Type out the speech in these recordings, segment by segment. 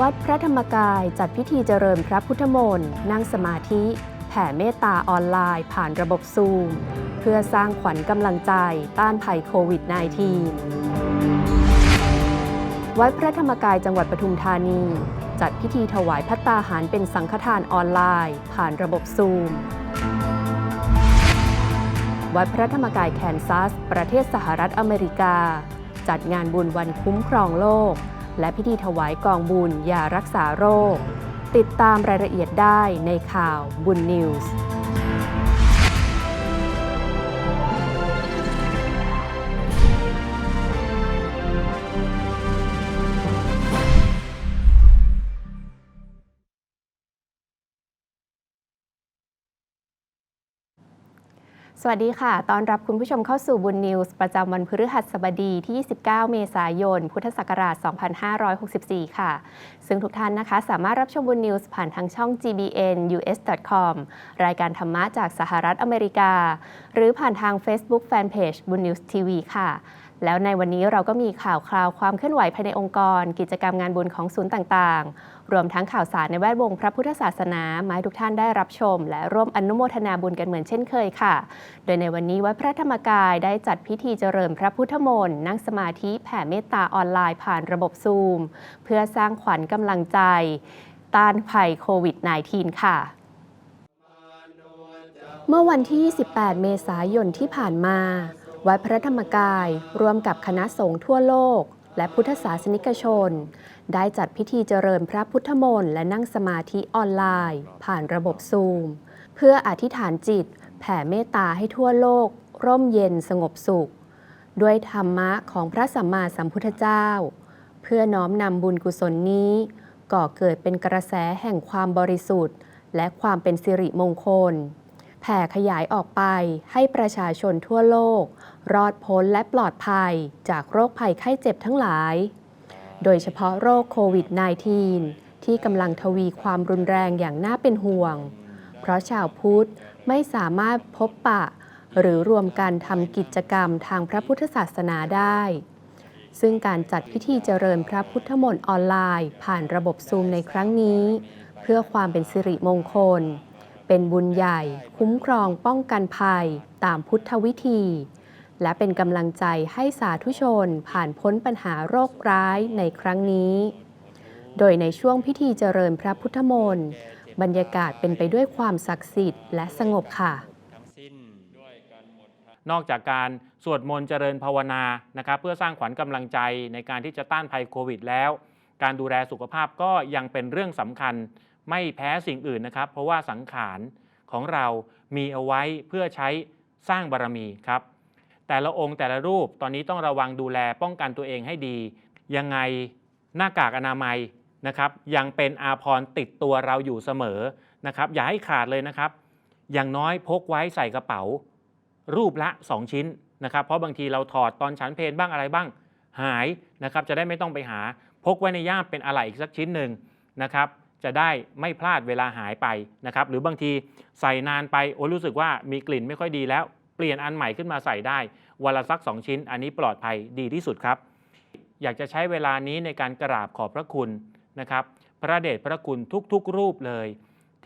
วัดพระธรรมกายจัดพิธีเจริญพระพุทธมนต์นั่งสมาธิ แผ่เมตตาออนไลน์ผ่านระบบซูม เพื่อสร้างขวัญกำลังใจต้านภัยโควิด -19 วัดพระธรรมกายจังหวัดปทุมธานี จัดพิธีถวายพัตตาหารเป็นสังฆทานออนไลน์ ผ่านระบบซูม วัดพระธรรมกายแคนซัส ประเทศสหรัฐอเมริกา จัดงานบุญวันคุ้มครองโลก และพิธีถวายกองบุญยารักษาโรค ติดตามรายละเอียดได้ในข่าวบุญนิวส์ สวัสดีค่ะ ตอนรับคุณผู้ชมเข้าสู่บุญนิวส์ประจำวันพฤหัสบดีที่ 29 เมษายน พุทธศักราช 2564 ค่ะ ซึ่งทุกท่านนะคะ สามารถรับชมบุญนิวส์ผ่านทางช่อง gbn us.com รายการธรรมะจากสหรัฐอเมริกา หรือผ่านทาง Facebook Fanpage บุญนิวส์ทีวีค่ะ แล้วในวันนี้เราก็มีข่าวคราวความเคลื่อนไหวภายในองค์กร กิจกรรมงานบุญของศูนย์ต่างๆ รวมทั้งข่าวสารในแวดวงพระพุทธศาสนามาให้ทุกท่านได้รับชม และร่วมอนุโมทนาบุญกันเหมือนเช่นเคยค่ะ โดยในวันนี้วัดพระธรรมกายได้จัดพิธีเจริญพระพุทธมนต์นั่งสมาธิแผ่เมตตาออนไลน์ผ่านระบบซูม เพื่อสร้างขวัญกำลังใจ ต้านภัยโควิด -19 ค่ะเมื่อวันที่ 28 เมษายนที่ผ่านมา วัดพระธรรมกาย ร่วมกับคณะสงฆ์ทั่วโลก และพุทธศาสนิกชน ได้จัดพิธีเจริญพระพุทธมนต์และนั่งสมาธิออนไลน์ ผ่านระบบซูม เพื่ออธิษฐานจิต แผ่เมตตาให้ทั่วโลก ร่มเย็นสงบสุข ด้วยธรรมะของพระสัมมาสัมพุทธเจ้า เพื่อน้อมนำบุญกุศลนี้ ก่อเกิดเป็นกระแสแห่งความบริสุทธิ์ และความเป็นสิริมงคล แผ่ขยายออกไปให้ประชาชนทั่วโลก รอดพ้นและปลอดภัยจากโรคภัยไข้เจ็บทั้งหลาย โดยเฉพาะโรคโควิด -19 ที่กำลังทวีความรุนแรงอย่างน่าเป็นห่วง เพราะชาวพุทธไม่สามารถพบปะ หรือรวมกันทำกิจกรรมทางพระพุทธศาสนาได้ ซึ่งการจัดพิธีเจริญพระพุทธมนต์ออนไลน์ ผ่านระบบซูมในครั้งนี้ เพื่อความเป็นสิริมงคล เป็นบุญใหญ่ คุ้มครองป้องกันภัย ตามพุทธวิธี และเป็นกำลังใจให้สาธุชนผ่านพ้นปัญหาโรคร้ายในครั้งนี้ โดยในช่วงพิธีเจริญพระพุทธมนต์บรรยากาศเป็นไปด้วยความศักดิ์สิทธิ์และสงบค่ะ นอกจากการสวดมนต์เจริญภาวนานะครับเพื่อสร้างขวัญกำลังใจในการที่จะต้านภัยโควิดแล้ว การดูแลสุขภาพก็ยังเป็นเรื่องสำคัญไม่แพ้สิ่งอื่นนะครับ เพราะว่าสังขารของเรามีเอาไว้เพื่อใช้สร้างบารมีครับ แต่ละองค์แต่ละรูปตอนนี้ต้องระวังดูแลป้องกันตัวเองให้ดี ยังไงหน้ากากอนามัยนะครับ ยังเป็นอาภรติดตัวเราอยู่เสมอนะครับ อย่าให้ขาดเลยนะครับ อย่างน้อยพกไว้ใส่กระเป๋า รูปละ 2 ชิ้นนะครับ เพราะบางทีเราถอดตอนฉันเพลบ้างอะไรบ้างหายนะครับ จะได้ไม่ต้องไปหา พกไว้ในย่ามเป็นอะไรอีกสักชิ้นหนึ่งนะครับ จะได้ไม่พลาดเวลาหายไปนะครับ หรือบางทีใส่นานไปโอ้รู้สึกว่ามีกลิ่นไม่ค่อยดีแล้วเปลี่ยนอันใหม่ขึ้นมาใส่ได้ วันละสัก 2 ชิ้น อันนี้ปลอดภัยดีที่สุดครับ อยากจะใช้เวลานี้ในการกราบขอบพระคุณนะครับ พระเดชพระคุณทุกๆรูปเลย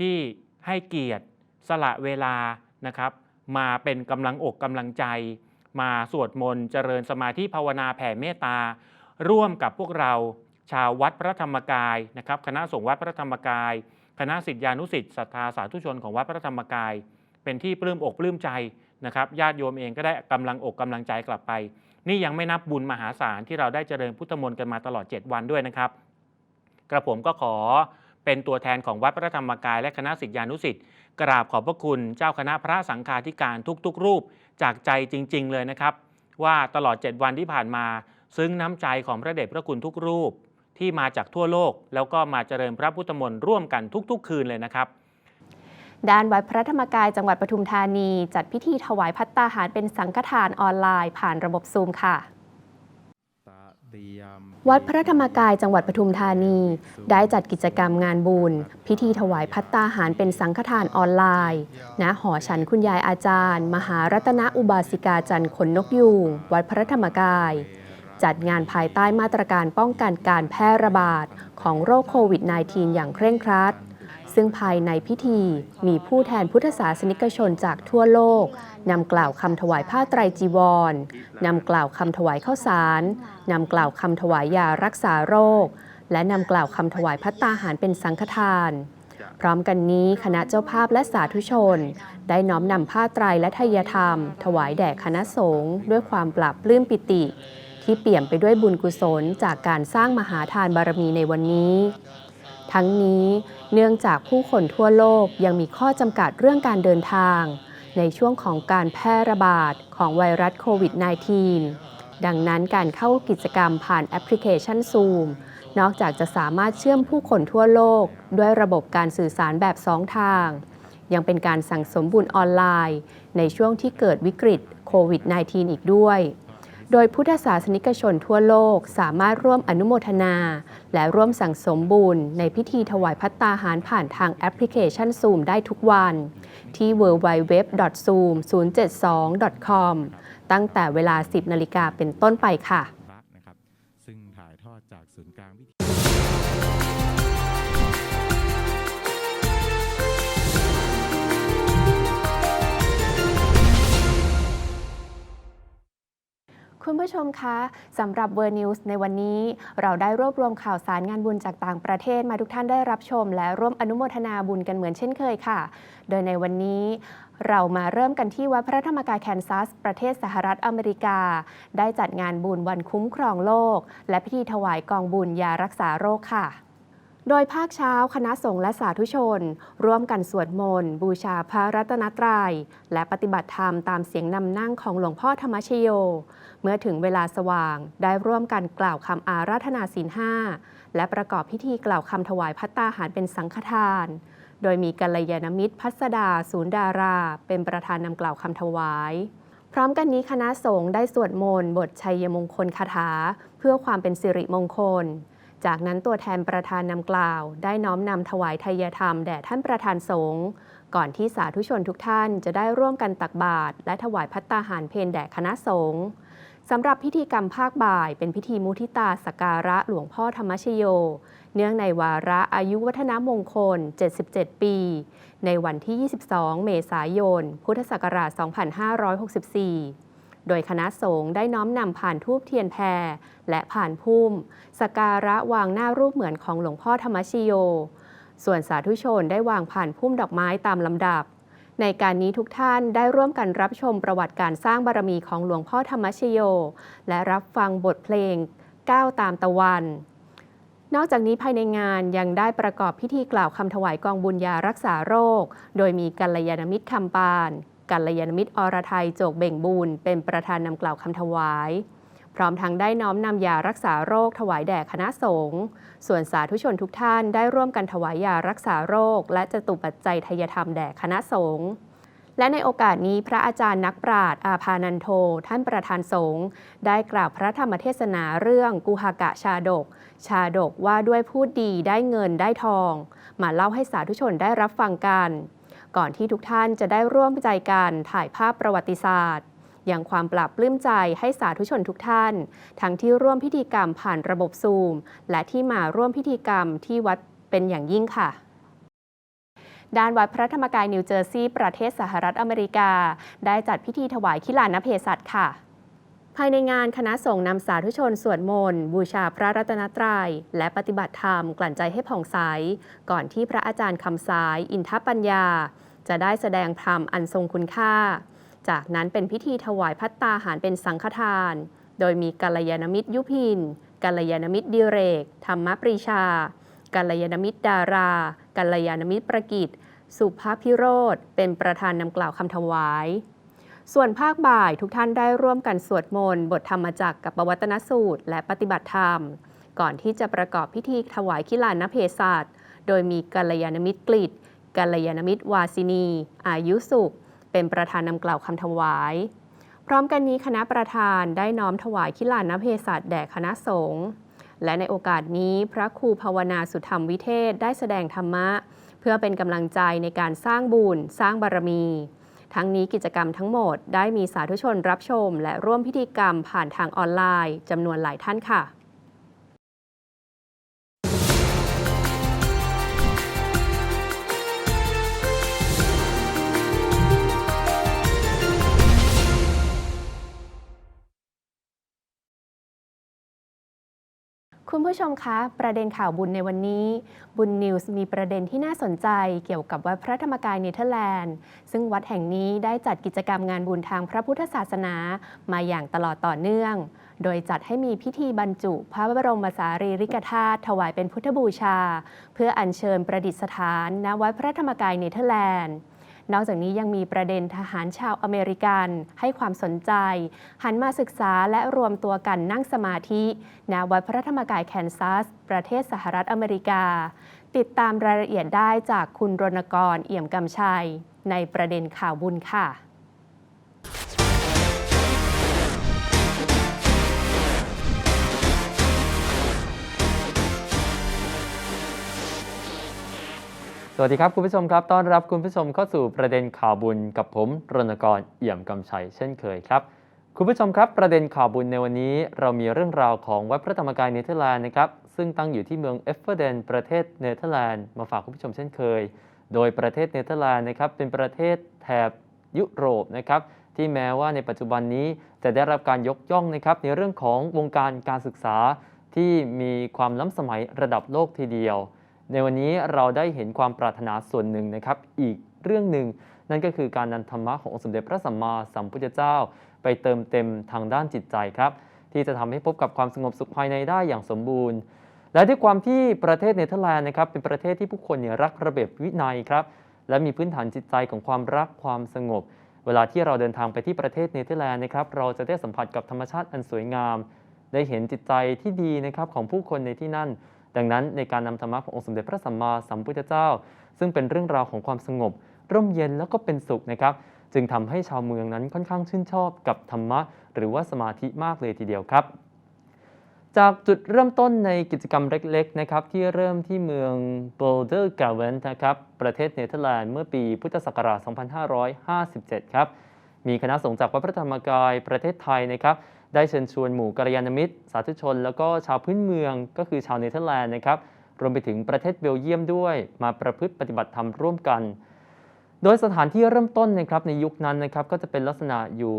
ที่ให้เกียรติสละเวลานะครับ มาเป็นกำลังอกกำลังใจ มาสวดมนต์เจริญสมาธิภาวนาแผ่เมตตา ร่วมกับพวกเราชาววัดพระธรรมกายนะครับคณะสงฆ์วัดพระธรรมกาย คณะสิทธิานุสิทธิ์ศรัทธาสาธุชนของวัดพระธรรมกาย เป็นที่ปลื้มอกปลื้มใจ นะครับญาติโยมเองก็ได้กำลังอกกำลังใจกลับไป นี่ยังไม่นับบุญมหาศาลที่เราได้เจริญพุทธมนต์กันมาตลอด 7 วันด้วยนะครับ กระผมก็ขอเป็นตัวแทนของวัดพระธรรมกายและคณะสิทธิานุสิทธิ์กราบขอบพระคุณเจ้าคณะพระสังฆาธิการทุกๆ รูปจากใจจริง ๆ เลยนะครับ ว่าตลอด 7 วันที่ผ่านมา ซึ้งน้ำใจของพระเดชพระคุณทุกรูปที่มาจากทั่วโลก แล้วก็มาเจริญพระพุทธมนต์ร่วมกันทุก ๆ คืนเลยนะครับ ด้านวัดพระธรรมกายจังหวัดปทุมธานี จัดพิธีถวายพัตตาหารเป็นสังฆทานออนไลน์ ผ่านระบบซูมค่ะวัดพระธรรมกายจังหวัดปทุมธานี ได้จัดกิจกรรมงานบุญ พิธีถวายพัตตาหารเป็นสังฆทานออนไลน์ณหอฉันคุณยายอาจารย์ มหารัตนอุบาสิกาจันทร์ขนนกยูงวัดพระธรรมกาย จัดงานภายใต้มาตรการป้องกันการแพร่ระบาดของโรคโควิด -19 อย่างเคร่งครัด ซึ่งภายในพิธีมีผู้แทนพุทธศาสนิกชนจากทั่วโลกนำกล่าวคำถวายผ้าไตรจีวรนำกล่าวคำถวายข้าวสารนำกล่าวคำถวายยารักษาโรค และนำกล่าวคำถวายพัตตาหารเป็นสังฆทาน พร้อมกันนี้คณะเจ้าภาพและสาธุชน ได้น้อมนำผ้าไตรและทายธรรม ถวายแด่คณะสงฆ์ด้วยความปรับปลื้มปิติ ที่เปี่ยมไปด้วยบุญกุศลจากการสร้างมหาทานบารมีในวันนี้ ทั้งนี้ เนื่องจากผู้คนทั่วโลกยังมีข้อจำกัดเรื่องการเดินทาง ในช่วงของการแพร่ระบาดของไวรัสโควิด -19 ดังนั้นการเข้ากิจกรรมผ่านแอปพลิเคชัน Zoom นอกจากจะสามารถเชื่อมผู้คนทั่วโลก ด้วยระบบการสื่อสารแบบสองทาง ยังเป็นการสั่งสมบุญออนไลน์ ในช่วงที่เกิดวิกฤตโควิด -19 อีกด้วย โดยพุทธศาสนิกชนทั่วโลกสามารถร่วมอนุโมทนา และร่วมสั่งสมบุญในพิธีถวายพัตตาหารผ่านทางแอปพลิเคชัน Zoom ได้ทุกวัน ที่ www.zoom072.com ตั้งแต่เวลา 10 นาฬิกาเป็นต้นไปค่ะ คุณผู้ชมคะสำหรับเวอร์นิวส์ในวันนี้ เราได้รวบรวมข่าวสารงานบุญจากต่างประเทศมาทุกท่านได้รับชม และร่วมอนุโมทนาบุญกันเหมือนเช่นเคยค่ะ โดยในวันนี้เรามาเริ่มกันที่วัดพระธรรมกายแคนซัส ประเทศสหรัฐอเมริกา ได้จัดงานบุญวันคุ้มครองโลก และพิธีถวายกองบุญยารักษาโรคค่ะโดยภาคเช้าคณะสงฆ์และสาธุชน ร่วมกันสวดมนต์ บูชาพระรัตนตรัย และปฏิบัติธรรมตามเสียงนำนั่งของหลวงพ่อธรรมชโย เมื่อถึงเวลาสว่างได้ร่วมกันกล่าวคำอาราธนาศีลห้าและประกอบพิธีกล่าวคำถวายพัตตาหารเป็นสังฆทาน โดยมีกัลยาณมิตรพัสดาศูนย์ดารา เป็นประธานนำกล่าวคำถวาย พร้อมกันนี้คณะสงฆ์ได้สวดมนต์บทชัยมงคลคาถา เพื่อความเป็นสิริมงคล จากนั้นตัวแทนประธานนำกล่าว ได้น้อมนำถวายทายธรรมแด่ท่านประธานสงฆ์ก่อนที่สาธุชนทุกท่านจะได้ร่วมกันตักบาตรและถวายพัตตาหารเพนแด่คณะสงฆ์ สำหรับพิธีกรรมภาคบ่าย เป็นพิธีมุทิตาสการะหลวงพ่อธรรมชโย เนื่องในวาระอายุวัฒนมงคล 77 ปี ในวันที่ 22 เมษายน พุทธศักราช 2564 โดยคณะสงฆ์ได้น้อมนำผ่านทูบเทียนแพรและผ่านพุ่มสการะวางหน้ารูปเหมือนของหลวงพ่อธรรมชโย ส่วนสาธุชนได้วางผ่านพุ่มดอกไม้ตามลำดับ ในการนี้ทุกท่านได้ร่วมกันรับชมประวัติการสร้างบารมีของหลวงพ่อธรรมชโย และรับฟังบทเพลงก้าวตามตะวัน นอกจากนี้ภายในงานยังได้ประกอบพิธีกล่าวคำถวายกองบุญยารักษาโรค โดยมีกัลยาณมิตรคำปานกัลยาณมิตรอรไทยโจกเบ่งบุญเป็นประธานนำกล่าวคำถวาย พร้อมทั้งได้น้อมนำยารักษาโรคถวายแด่คณะสงฆ์ส่วนสาธุชนทุกท่านได้ร่วมกันถวายยารักษาโรค และจตุปัจจัยทายธรรมแด่คณะสงฆ์และในโอกาสนี้พระอาจารย์นักปราชญ์อาภานันโท ท่านประธานสงฆ์ได้กล่าวพระธรรมเทศนาเรื่องกุหกะชาดก ชาดกว่าด้วยพูดดีได้เงินได้ทอง มาเล่าให้สาธุชนได้รับฟังกัน ก่อนที่ทุกท่านจะได้ร่วมใจกันถ่ายภาพประวัติศาสตร์ อย่างความปรับปลื้มใจให้สาธุชนทุกท่าน ทั้งที่ร่วมพิธีกรรมผ่านระบบซูม และที่มาร่วมพิธีกรรมที่วัดเป็นอย่างยิ่งค่ะด้านวัดพระธรรมกายนิวเจอร์ซีย์ประเทศสหรัฐอเมริกา ได้จัดพิธีถวายขิลานเพศัตค่ะ ภายในงานคณะสงฆ์นำสาธุชนสวดมนต์บูชาพระรัตนตรัย และปฏิบัติธรรมกลั่นใจให้ผ่องใส ก่อนที่พระอาจารย์คำสาย อินทปัญญา จะได้แสดงธรรมอันทรงคุณค่า จากนั้นเป็นพิธีถวายพัตตาหารเป็นสังฆทาน โดยมีกัลยาณมิตรยุพิน กัลยาณมิตรดิเรก ธรรมปรีชา กัลยาณมิตรดารา กัลยาณมิตรประกิตสุภาพิโรธ เป็นประธานนำกล่าวคำถวาย ส่วนภาคบ่ายทุกท่านได้ร่วมกันสวดมนต์บทธรรมจักรกับปวัตนสูตร และปฏิบัติธรรม ก่อนที่จะประกอบพิธีถวายขิลานเพศัตโดยมีกัลยาณมิตรกฤษกัลยาณมิตรวาสินี อายุสุข เป็นประธานนำกล่าวคำถวาย พร้อมกันนี้คณะประธานได้น้อมถวายขิลานเพศัตแด่คณะสงฆ์และในโอกาสนี้พระครูภาวนาสุธรรมวิเทศได้แสดงธรรมะ เพื่อเป็นกำลังใจในการสร้างบุญสร้างบารมี ทั้งนี้กิจกรรมทั้งหมดได้มีสาธุชนรับชม และร่วมพิธีกรรมผ่านทางออนไลน์จำนวนหลายท่านค่ะ คุณผู้ชมคะ ประเด็นข่าวบุญในวันนี้ บุญนิวส์มีประเด็นที่น่าสนใจเกี่ยวกับวัดพระธรรมกายเนเธอร์แลนด์ ซึ่งวัดแห่งนี้ได้จัดกิจกรรมงานบุญทางพระพุทธศาสนามาอย่างตลอดต่อเนื่อง โดยจัดให้มีพิธีบรรจุ พระบรมสารีริกธาตุถวายเป็นพุทธบูชา เพื่ออัญเชิญประดิษฐานณวัดพระธรรมกายเนเธอร์แลนด์ นอกจากนี้ยังมีประเด็นทหารชาวอเมริกัน ให้ความสนใจ หันมาศึกษาและรวมตัวกันนั่งสมาธิณวัดพระธรรมกายแคนซัส ประเทศสหรัฐอเมริกา ติดตามรายละเอียดได้จากคุณรณกรเอี่ยมกำชัย ในประเด็นข่าวบุญค่ะ สวัสดีครับคุณผู้ชมครับ ต้อนรับคุณผู้ชมเข้าสู่ประเด็นข่าวบุญกับผมรณกรเอี่ยมกำชัยเช่นเคยครับ คุณผู้ชมครับประเด็นข่าวบุญในวันนี้ เรามีเรื่องราวของวัดพระธรรมกายเนเธอร์แลนด์นะครับซึ่งตั้งอยู่ที่เมืองเอฟเฟอร์เดนประเทศเนเธอร์แลนด์มาฝากคุณผู้ชมเช่นเคย โดยประเทศเนเธอร์แลนด์นะครับเป็นประเทศแถบยุโรปนะครับที่แม้ว่าในปัจจุบันนี้จะได้รับการยกย่องนะครับในเรื่องของวงการการศึกษาที่มีความล้ำสมัยระดับโลกทีเดียว ในวันนี้เราได้เห็นความปรารถนาส่วนหนึ่งนะครับ อีกเรื่องหนึ่งนั่นก็คือการนำธรรมะขององค์สมเด็จพระสัมมาสัมพุทธเจ้า ไปเติมเต็มทางด้านจิตใจครับ ที่จะทำให้พบกับความสงบสุขภายในได้อย่างสมบูรณ์ และด้วยความที่ประเทศเนเธอร์แลนด์นะครับเป็นประเทศที่ผู้คนเนี่ยรักระเบียบวินัยครับและมีพื้นฐานจิตใจของความรักความสงบ เวลาที่เราเดินทางไปที่ประเทศเนเธอร์แลนด์นะครับเราจะได้สัมผัสกับธรรมชาติอันสวยงาม ได้เห็นจิตใจที่ดีนะครับของผู้คนในที่นั่น ดังนั้นในการนำธรรมะขององค์สมเด็จพระสัมมาสัมพุทธเจ้า ซึ่งเป็นเรื่องราวของความสงบ ร่มเย็นแล้วก็เป็นสุขนะครับ จึงทำให้ชาวเมืองนั้นค่อนข้างชื่นชอบกับธรรมะ หรือว่าสมาธิมากเลยทีเดียวครับ จากจุดเริ่มต้นในกิจกรรมเล็กๆนะครับที่เริ่มที่เมือง b o l d e r g a v e n นะครับประเทศเนเธอร์แลนด์เมื่อปีพุทธศักราช 2557 ครับมีคณะสงฆ์จากวัดพระธรรมกายประเทศไทยนะครับ ได้เชิญชวนหมู่กัลยาณมิตร สาธุชน แล้วก็ชาวพื้นเมืองก็คือชาวเนเธอร์แลนด์นะครับรวมไปถึงประเทศเบลเยียมด้วย มาประพฤติปฏิบัติธรรมร่วมกัน โดยสถานที่เริ่มต้นนะครับในยุคนั้นนะครับก็จะเป็นลักษณะอยู่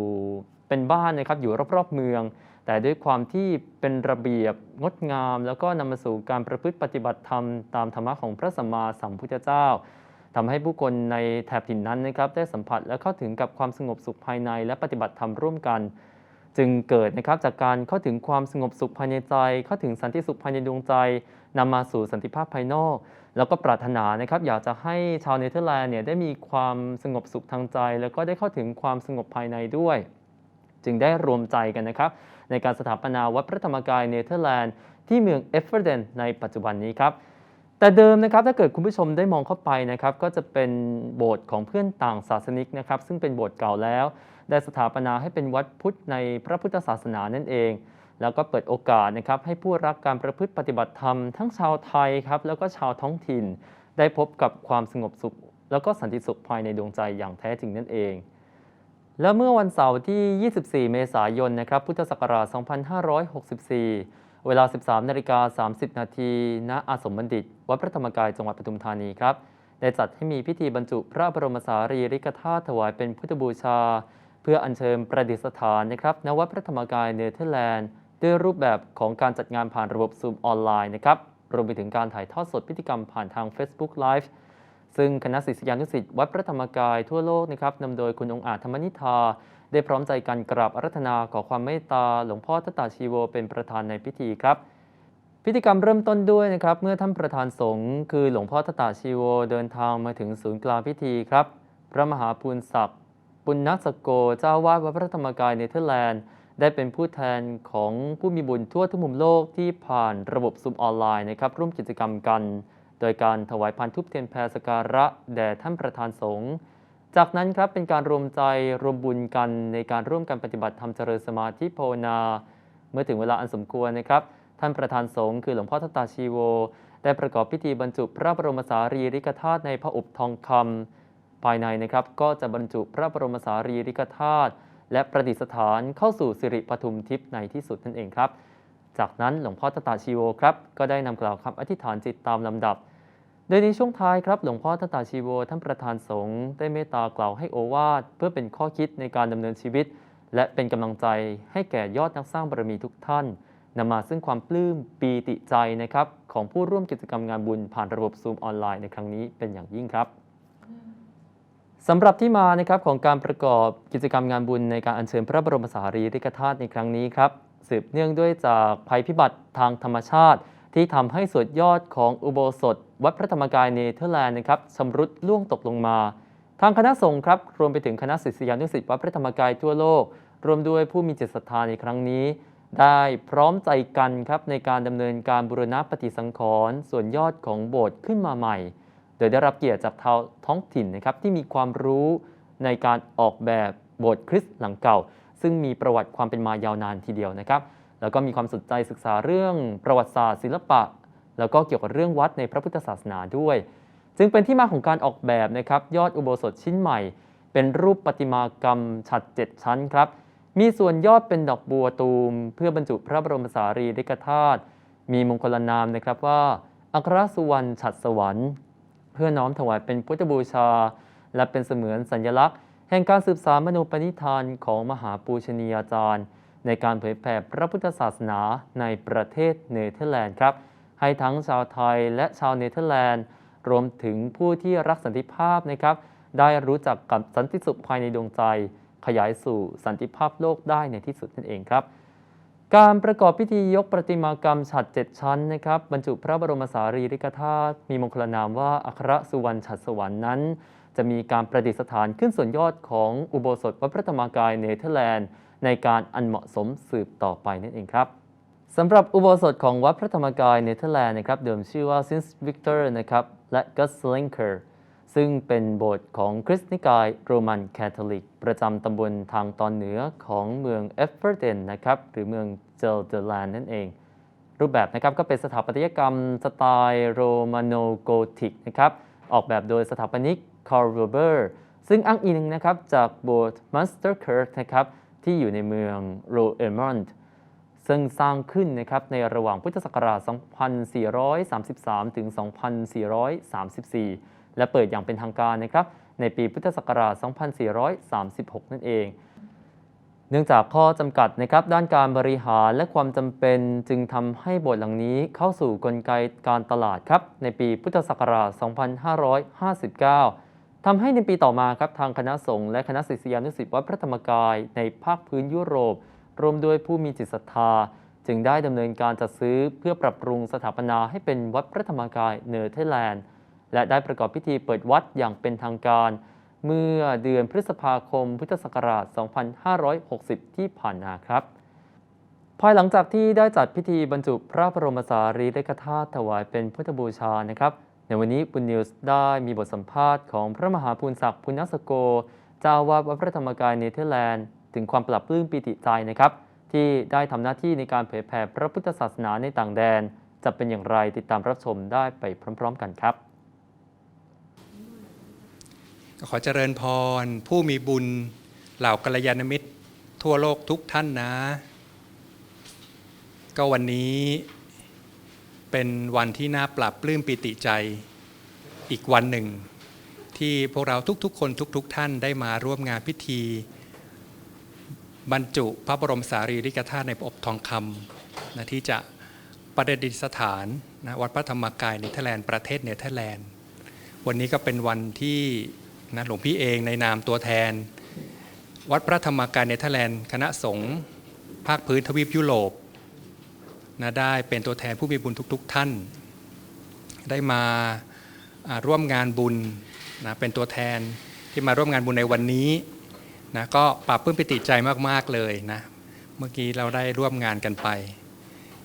เป็นบ้านนะครับอยู่รอบๆเมือง แต่ด้วยความที่เป็นระเบียบงดงาม แล้วก็นำมาสู่การประพฤติปฏิบัติธรรมตามธรรมะของพระสัมมาสัมพุทธเจ้าทำให้ผู้คนในแถบถิ่นนั้นนะครับได้สัมผัสและเข้าถึงกับความสงบสุขภายในและปฏิบัติธรรมร่วมกัน จึงเกิดนะครับจากการเข้าถึงความสงบสุขภายในใจ เข้าถึงสันติสุขภายในดวงใจนำมาสู่สันติภาพภายนอก แล้วก็ปรารถนานะครับอยากจะให้ชาวเนเธอร์แลนด์เนี่ยได้มีความสงบสุขทางใจ แล้วก็ได้เข้าถึงความสงบภายในด้วย จึงได้รวมใจกันนะครับ ในการสถาปนาวัดพระธรรมกายเนเธอร์แลนด์ที่เมืองเอฟเฟอร์เดนในปัจจุบันนี้ครับแต่เดิมนะครับถ้าเกิดคุณผู้ชมได้มองเข้าไปนะครับก็จะเป็นโบสถ์ของเพื่อนต่างศาสนิกนะครับซึ่งเป็นโบสถ์เก่าแล้ว ได้สถาปนาให้เป็นวัดพุทธในพระพุทธศาสนานั่นเอง แล้วก็เปิดโอกาสนะครับให้ผู้รักการประพฤติปฏิบัติธรรมทั้งชาวไทยครับแล้วก็ชาวท้องถิ่น ได้พบกับความสงบสุข แล้วก็สันติสุขภายในดวงใจอย่างแท้จริงนั่นเองและเมื่อวันเสาร์ที่ 24 เมษายน นะครับ พุทธศักราช 2564 เวลา 13 นาฬิกา 30 นาที ณ อาสมบัณฑิต วัดพระธรรมกาย จังหวัดปทุมธานี ครับ ได้จัดให้มีพิธีบรรจุพระบรมสารีริกธาตุถวายเป็นพุทธบูชา พื่ออัญเชิญประดิษฐานนะครับณวัดพระธรรมกายเนเธอร์แลนด์ ด้วยรูปแบบของการจัดงานผ่านระบบซูมออนไลน์นะครับรวมไปถึงการถ่ายทอดสดพิธีกรรมผ่านทาง Facebook Live ซึ่งคณะศิษยานุศิษย์วัดพระธรรมกายทั่วโลกนะครับนำโดยคุณองอาจธรรมนิธา ได้พร้อมใจกันกราบอารัธนาขอความเมตตา หลวงพ่อทัตตาชีโวเป็นประธานในพิธีครับ พิธีกรรมเริ่มต้นด้วยนะครับเมื่อท่านประธานสงฆ์คือหลวงพ่อทัตตาชีโวเดินทางมาถึงศูนย์กลางพิธีครับ พระมหาภูนศักดิ์ ปุณณสโกเจ้าวาดวัดพระธรรมกายเนเธอร์แลนด์ ได้เป็นผู้แทนของผู้มีบุญทั่วทุกมุมโลกที่ผ่านระบบซูมออนไลน์นะครับร่วมกิจกรรมกัน โดยการถวายพันทุบเทียนแพรสการะแด่ท่านประธานสงฆ์จากนั้นครับเป็นการรวมใจรวมบุญกันในการร่วมกันปฏิบัติธรรมเจริญสมาธิภาวนา เมื่อถึงเวลาอันสมควรนะครับ ท่านประธานสงฆ์คือหลวงพ่อทัตตาชีโว ได้ประกอบพิธีบรรจุพระบรมสารีริกธาตุในพระอุบทองคำ ภายในนะครับก็จะบรรจุพระบรมสารีริกธาตุและประดิษฐานเข้าสู่สิริปทุมทิพย์ในที่สุดนั่นเองครับ จากนั้นหลวงพ่อตตาชีโวครับก็ได้นำกล่าวคำอธิษฐานจิตตามลำดับ โดยในช่วงท้ายครับหลวงพ่อตตาชีโวท่านประธานสงฆ์ได้เมตตากล่าวให้โอวาทเพื่อเป็นข้อคิดในการดำเนินชีวิต และเป็นกำลังใจให้แก่ยอดนักสร้างบารมีทุกท่านนำมาซึ่งความปลื้มปีติใจนะครับของผู้ร่วมกิจกรรมงานบุญผ่านระบบซูมออนไลน์ในครั้งนี้เป็นอย่างยิ่งครับ สำหรับที่มานะครับของการประกอบกิจกรรมงานบุญในการอัญเชิญพระบรมสารีริกธาตุในครั้งนี้ครับสืบเนื่องด้วยจากภัยพิบัติทางธรรมชาติ ที่ทำให้สุดยอดของอุโบสถ วัดพระธรรมกายเนเธอร์แลนด์นะครับชำรุดล่วงตกลงมา ทางคณะสงฆ์ครับรวมไปถึงคณะศิษยานุศิษย์วัดพระธรรมกายทั่วโลก รวมด้วยผู้มีจิตศรัทธาในครั้งนี้ ได้พร้อมใจกันครับในการดำเนินการบูรณะปฏิสังขรณ์ส่วนยอดของโบสถ์ขึ้นมาใหม่ โดยได้รับเกียรติจากชาวท้องถิ่นนะครับที่มีความรู้ในการออกแบบโบสถ์คริสต์หลังเก่า ซึ่งมีประวัติความเป็นมายาวนานทีเดียวนะครับ แล้วก็มีความสนใจศึกษาเรื่องประวัติศาสตร์ศิลปะ แล้วก็เกี่ยวกับเรื่องวัดในพระพุทธศาสนาด้วย จึงเป็นที่มาของการออกแบบนะครับยอดอุโบสถชิ้นใหม่ เป็นรูปประติมากรรมฉัดเจ็ดชั้นครับมีส่วนยอดเป็นดอกบัวตูม เพื่อบรรจุพระบรมสารีริกธาตุมีมงคลนามนะครับว่าอัครสุวรรณฉัดสวรรค์ เพื่อน้อมถวายเป็นพุทธบูชา และเป็นเสมือนสัญลักษณ์ แห่งการสืบสานมโนปณิธานของมหาปูชนียาจารย์ ในการเผยแผ่พระพุทธศาสนาในประเทศเนเธอร์แลนด์ครับ ให้ทั้งชาวไทยและชาวเนเธอร์แลนด์ รวมถึงผู้ที่รักสันติภาพนะครับ ได้รู้จักกับสันติสุขภายในดวงใจ ขยายสู่สันติภาพโลกได้ในที่สุดนั่นเองครับ การประกอบพิธียกประติมากรรมฉัดเจ็ดชั้นนะครับบรรจุพระบรมสารีริกธาตุมีมงคลนามว่าอัครสุวรรณฉัดสวรรค์นั้น จะมีการประดิษฐานขึ้นส่วนยอดของอุโบสถวัดพระธรรมกายเนเธอร์แลนด์ ในการอันเหมาะสมสืบต่อไปนั่นเองครับสำหรับอุโบสถของวัดพระธรรมกายเนเธอร์แลนด์นะครับเดิมชื่อว่า s i n s Victor นะครับและ g u s l i n k e r ซึ่งเป็นโบสถ์ของคริสต์นิกายโรมันคาทอลิก ประจำตำบลทางตอนเหนือของเมืองเอฟเฟอร์เดนนะครับหรือเมืองเจลเดแลนนั่นเอง รูปแบบนะครับก็เป็นสถาปัตยกรรมสไตล์โรมาโนโกธิกนะครับออกแบบโดยสถาปนิกคาร์ลเบอร์ซึ่งอ้างอิงนะครับจากโบสถ์มัสเตอร์เคิร์นะครับที่อยู่ในเมืองโรเอมอนด์ซึ่งสร้างขึ้นนะครับในระหว่างพุทธศักราช 2433 ถึง 2434 และเปิดอย่างเป็นทางการนะครับในปีพุทธศักราช 2436 นั่นเอง เนื่องจากข้อจำกัดนะครับด้านการบริหารและความจำเป็นจึงทำให้บสถ์หลังนี้เข้าสู่กลไกการตลาดครับในปีพุทธศักราช 2559 ทำให้ในปีต่อมาครับทางคณะสงฆ์และคณะศิษยานุศิษย์วัดพระธรรมกาย ในภาคพื้นยุโรป รวมด้วยผู้มีจิตศรัทธา จึงได้ดำเนินการจัดซื้อเพื่อปรับปรุงสถาปนาให้เป็นวัดพระธรรมกายเนเธอร์แลนด์ และได้ประกอบพิธีเปิดวัดอย่างเป็นทางการ เมื่อเดือนพฤษภาคมพุทธศักราช 2560 ที่ผ่านมาครับ ภายหลังจากที่ได้จัดพิธีบรรจุพระบรมสารีริกธาตุถวายเป็นพุทธบูชานะครับ ในวันนี้บุญนิวส์ได้มีบทสัมภาษณ์ของพระมหาภูนศักดิ์พุญญสโก เจ้าวาดวัดพระธรรมกายเนเธอร์แลนด์ ถึงความปรับปลื้มปิติใจนะครับ ที่ได้ทำหน้าที่ในการเผยแผ่พระพุทธศาสนาในต่างแดน จะเป็นอย่างไรติดตามรับชมได้ไปพร้อม ๆ กันครับ ขอเจริญพร ผู้มีบุญเหล่ากัลยาณมิตร ทั่วโลกทุกท่านนะ ก็วันนี้เป็นวันที่น่าปรับปลื้มปิติใจอีกวันหนึ่ง ที่พวกเราทุกๆ คนทุกๆท่านได้มาร่วมงานพิธี บรรจุพระบรมสารีริกธาตุในอบทองคำนะที่จะประดิษฐานนะวัดพระธรรมกายเนเธอร์แลนด์ประเทศเนเธอร์แลนด์ วันนี้ก็เป็นวันที่ นะหลวงพี่เองในนามตัวแทน วัดพระธรรมกายเนเธอร์แลนด์คณะสงฆ์ภาคพื้นทวีปยุโรปนะได้เป็นตัวแทนผู้มีบุญทุก ๆ ท่าน ได้มาร่วมงานบุญนะเป็นตัวแทนที่มาร่วมงานบุญในวันนี้นะก็ปรับปลื้มปิติใจมากๆเลยนะเมื่อกี้เราได้ร่วมงานกันไป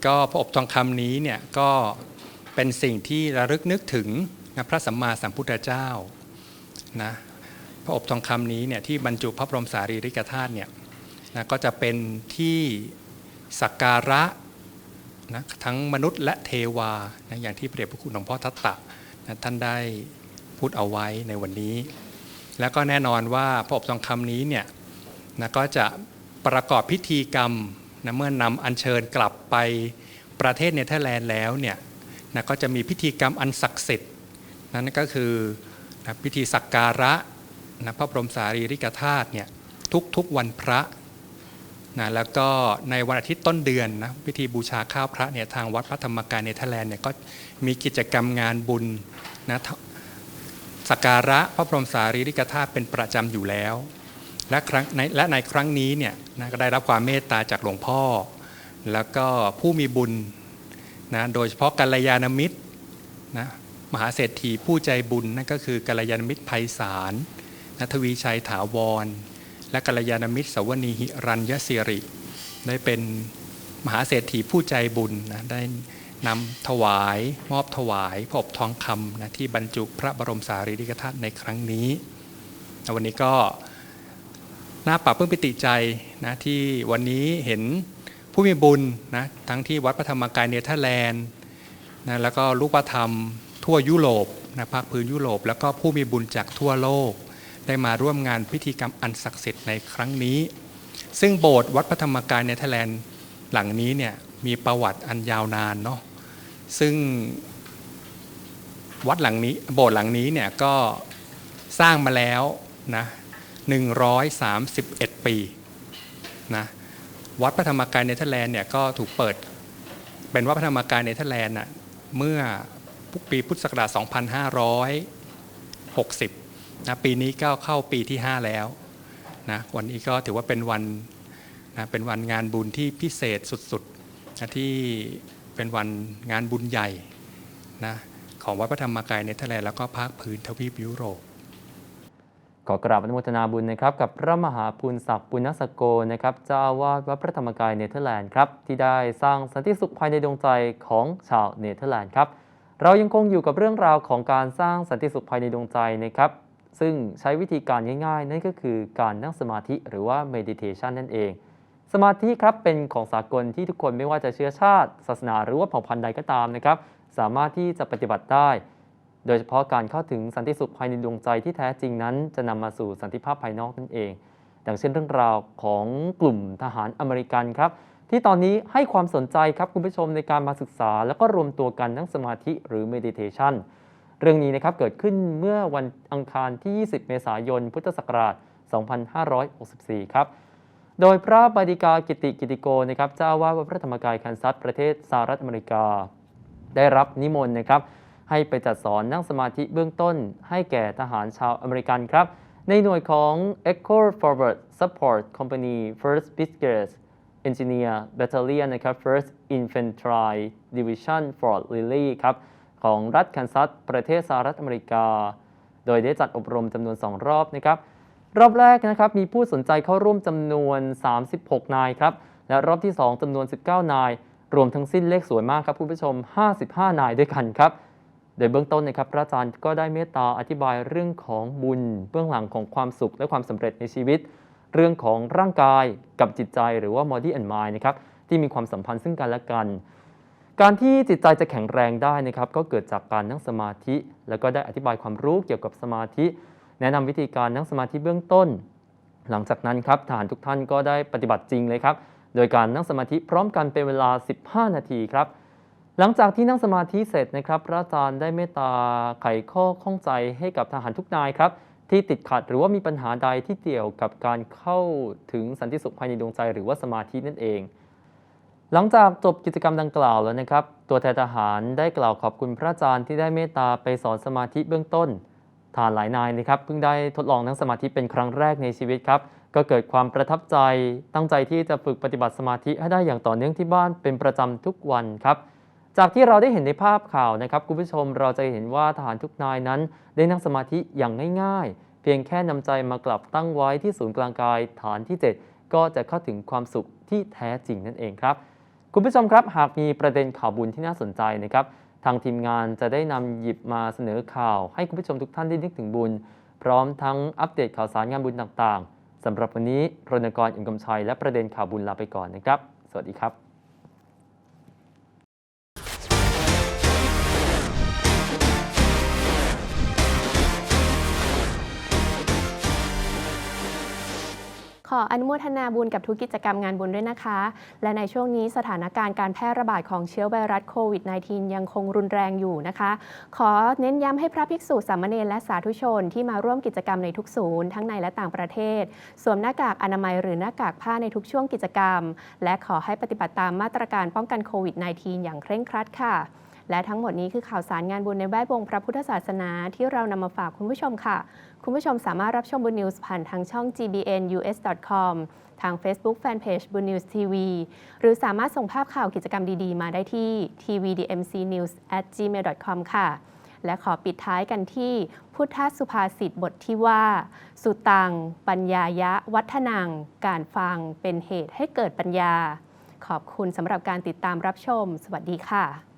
ก็พระอบทองคำนี้เนี่ยก็เป็นสิ่งที่ระลึกนึกถึงนะพระสัมมาสัมพุทธเจ้า นะพระอบทองคำนี้เนี่ยที่บรรจุพระบรมสารีริกธาตุเนี่ยนะก็จะเป็นที่สักการะนะทั้งมนุษย์และเทวานะอย่างที่พระเดชพระคุณหลวงพ่อทัตตะนะท่านได้พูดเอาไว้ในวันนี้ แล้วก็แน่นอนว่าพระอบทองคำนี้เนี่ยนะก็จะประกอบพิธีกรรมนะเมื่อนำอัญเชิญกลับไปประเทศเนเธอร์แลนด์แล้วเนี่ยนะก็จะมีพิธีกรรมอันศักดิ์สิทธิ์นั่นก็คือ นะพิธีสักการะนะพระบรมสารีริกธาตุเนี่ยทุกๆวันพระนะแล้วก็ในวันอาทิตย์ต้นเดือนนะพิธีบูชาข้าวพระเนี่ยทางวัดพระธรรมกายเนเธอร์แลนด์เนี่ยก็มีกิจกรรมงานบุญนะสักการะพระบรมสารีริกธาตุเป็นประจำอยู่แล้ว และครั้งในและในครั้งนี้เนี่ยนะก็ได้รับความเมตตาจากหลวงพ่อ แล้วก็ผู้มีบุญนะโดยเฉพาะกัลยาณมิตรนะ มหาเศรษฐีผู้ใจบุญนั่นก็คือกัลยาณมิตรไพศาลนัทวีชัยถาวร และกัลยาณมิตรสวนีหิรัญยศิริ ได้เป็นมหาเศรษฐีผู้ใจบุญนะได้นำถวายมอบถวายพระอบทองคำนะที่บรรจุพระบรมสารีริกธาตุในครั้งนี้นะวันนี้ก็น่าปรับเพิ่มปิติใจนะที่วันนี้เห็นผู้มีบุญนะทั้งที่วัดพระธรรมกายเนเธอร์แลนด์นะแล้วก็ลูกประธรรม ทั่วยุโรปนะภาคพื้นยุโรป แล้วก็ผู้มีบุญจากทั่วโลก ได้มาร่วมงานพิธีกรรมอันศักดิ์สิทธิ์ในครั้งนี้ ซึ่งโบสถ์วัดพระธรรมกายเนเธอร์แลนด์หลังนี้เนี่ยมีประวัติอันยาวนานเนาะซึ่งวัดหลังนี้โบสถ์หลังนี้เนี่ยก็สร้างมาแล้วนะ131 ปีนะวัดพระธรรมกายเนเธอร์แลนด์เนี่ยก็ถูกเปิดเป็นวัดพระธรรมกายเนเธอร์แลนด์น่ะเมื่อ ปีพุทธศักราช 2560 นะปีนี้ก็เข้าปีที่ 5 แล้วนะวันนี้ก็ถือว่าเป็นวันนะเป็นวันงานบุญที่พิเศษสุดๆนะที่เป็นวันงานบุญใหญ่นะของวัดพระธรรมกายในเทอร์แลนด์แล้วก็ภาคพื้นทวีปยุโรปขอกราบอนุโมทนาบุญนะครับกับพระมหาภูนศักดิ์ปุณสโกนะครับเจ้าวาสวัดพระธรรมกายเนเธอร์แลนด์ครับที่ได้สร้างสันติสุขภายในดวงใจของชาวเนเธอร์แลนด์ครับ เรายังคงอยู่กับเรื่องราวของการสร้างสันติสุขภายในดวงใจนะครับ ซึ่งใช้วิธีการง่าย ๆ นั่นก็คือการนั่งสมาธิหรือว่า meditation นั่นเอง สมาธิครับเป็นของสากลที่ทุกคนไม่ว่าจะเชื้อชาติ ศาสนาหรือว่าเผ่าพันธุ์ใดก็ตามนะครับ สามารถที่จะปฏิบัติได้ โดยเฉพาะการเข้าถึงสันติสุขภายในดวงใจที่แท้จริงนั้น จะนำมาสู่สันติภาพภายนอกนั่นเอง ดังเช่นเรื่องราวของกลุ่มทหารอเมริกันครับ ที่ตอนนี้ให้ความสนใจครับคุณผู้ชมในการมาศึกษา แล้วก็รวมตัวกันนั่งสมาธิหรือ meditation เรื่องนี้นะครับเกิดขึ้นเมื่อวันอังคารที่ 20 เมษายน พุทธศักราช 2564 ครับ โดยพระบดิกากิติกิติโกนะครับเจ้าวาสวัดพระธรรมกายคันซัสประเทศสหรัฐอเมริกา ได้รับนิมนต์นะครับให้ไปจัดสอนนั่งสมาธิเบื้องต้น ให้แก่ทหารชาวอเมริกันครับ ในหน่วยของ Echo Forward Support Company First Brigade Engineer Battalion นะครับ First Infantry Division Fort Riley ครับของรัฐแคนซัสประเทศสหรัฐอเมริกา โดยได้จัดอบรมจำนวน 2 รอบนะครับ รอบแรกนะครับมีผู้สนใจเข้าร่วมจำนวน 36 นายครับ และรอบที่ 2จำนวน 19 นาย รวมทั้งสิ้นเลขสวยมากครับคุณผู้ชม 55 นายด้วยกันครับ โดยเบื้องต้นนะครับพระอาจารย์ก็ได้เมตตาอธิบายเรื่องของบุญ เบื้องหลังของความสุขและความสำเร็จในชีวิต เรื่องของร่างกายกับจิตใจหรือว่า body and mind นะครับที่มีความสัมพันธ์ซึ่งกันและกัน การที่จิตใจจะแข็งแรงได้นะครับก็เกิดจากการนั่งสมาธิ แล้วก็ได้อธิบายความรู้เกี่ยวกับสมาธิ แนะนำวิธีการนั่งสมาธิเบื้องต้น หลังจากนั้นครับทหารทุกท่านก็ได้ปฏิบัติจริงเลยครับโดยการนั่งสมาธิพร้อมกันเป็นเวลา 15 นาทีครับหลังจากที่นั่งสมาธิเสร็จนะครับ พระอาจารย์ได้เมตตาไขข้อข้องใจให้กับทหารทุกนายครับ ที่ติดขัดหรือว่ามีปัญหาใดที่เกี่ยวกับการเข้าถึงสันติสุขภายในดวงใจ หรือว่าสมาธินั่นเอง หลังจากจบกิจกรรมดังกล่าวแล้วนะครับ ตัวแทนทหารได้กล่าวขอบคุณพระอาจารย์ที่ได้เมตตาไปสอนสมาธิเบื้องต้นทหารหลายนายนะครับเพิ่งได้ทดลองนั่งสมาธิเป็นครั้งแรกในชีวิตครับ ก็เกิดความประทับใจตั้งใจที่จะฝึกปฏิบัติสมาธิให้ได้อย่างต่อเนื่องที่บ้านเป็นประจำทุกวันครับ จากที่เราได้เห็นในภาพข่าวนะครับคุณผู้ชมเราจะเห็นว่าทหารทุกนายนั้น ได้นั่งสมาธิอย่างง่ายๆ เพียงแค่นำใจมากลับตั้งไว้ที่ศูนย์กลางกายฐานที่ 7 ก็จะเข้าถึงความสุขที่แท้จริงนั่นเองครับ คุณผู้ชมครับหากมีประเด็นข่าวบุญที่น่าสนใจนะครับ ทางทีมงานจะได้นำหยิบมาเสนอข่าว ให้คุณผู้ชมทุกท่านได้นึกถึงบุญ พร้อมทั้งอัปเดตข่าวสารงานบุญต่างๆสำหรับวันนี้รณกรอิ่มกำชัยและประเด็นข่าวบุญลาไปก่อนนะครับ สวัสดีครับ ออนุโมทนาบุญกับทุกกิจกรรมงานบุญด้วยนะคะ และในช่วงนี้สถานการณ์การแพร่ระบาดของเชื้อไวรัสโควิด -19 ยังคงรุนแรงอยู่นะคะ ขอเน้นย้ำให้พระภิกษุสามเณรและสาธุชนที่มาร่วมกิจกรรมในทุกศูนย์ทั้งในและต่างประเทศ สวมหน้ากากอนามัยหรือหน้ากากผ้าในทุกช่วงกิจกรรม และขอให้ปฏิบัติตามมาตรการป้องกันโควิด -19 อย่างเคร่งครัดค่ะ และทั้งหมดนี้คือข่าวสารงานบุญในแวดวงพระพุทธศาสนาที่เรานำมาฝากคุณผู้ชมค่ะ คุณผู้ชมสามารถรับชมบุญนิวส์ผ่านทางช่อง gbnus.com ทาง Facebook Fanpage บุญนิวส์ทีวีหรือสามารถส่งภาพข่าวกิจกรรมดีๆ มาได้ที่ tvdmcnews@gmail.com ค่ะ และขอปิดท้ายกันที่พุทธสุภาษิตบทที่ว่า สุตัง ปัญญายะ วัฒนัง การฟังเป็นเหตุให้เกิดปัญญา ขอบคุณสำหรับการติดตามรับชม สวัสดีค่ะ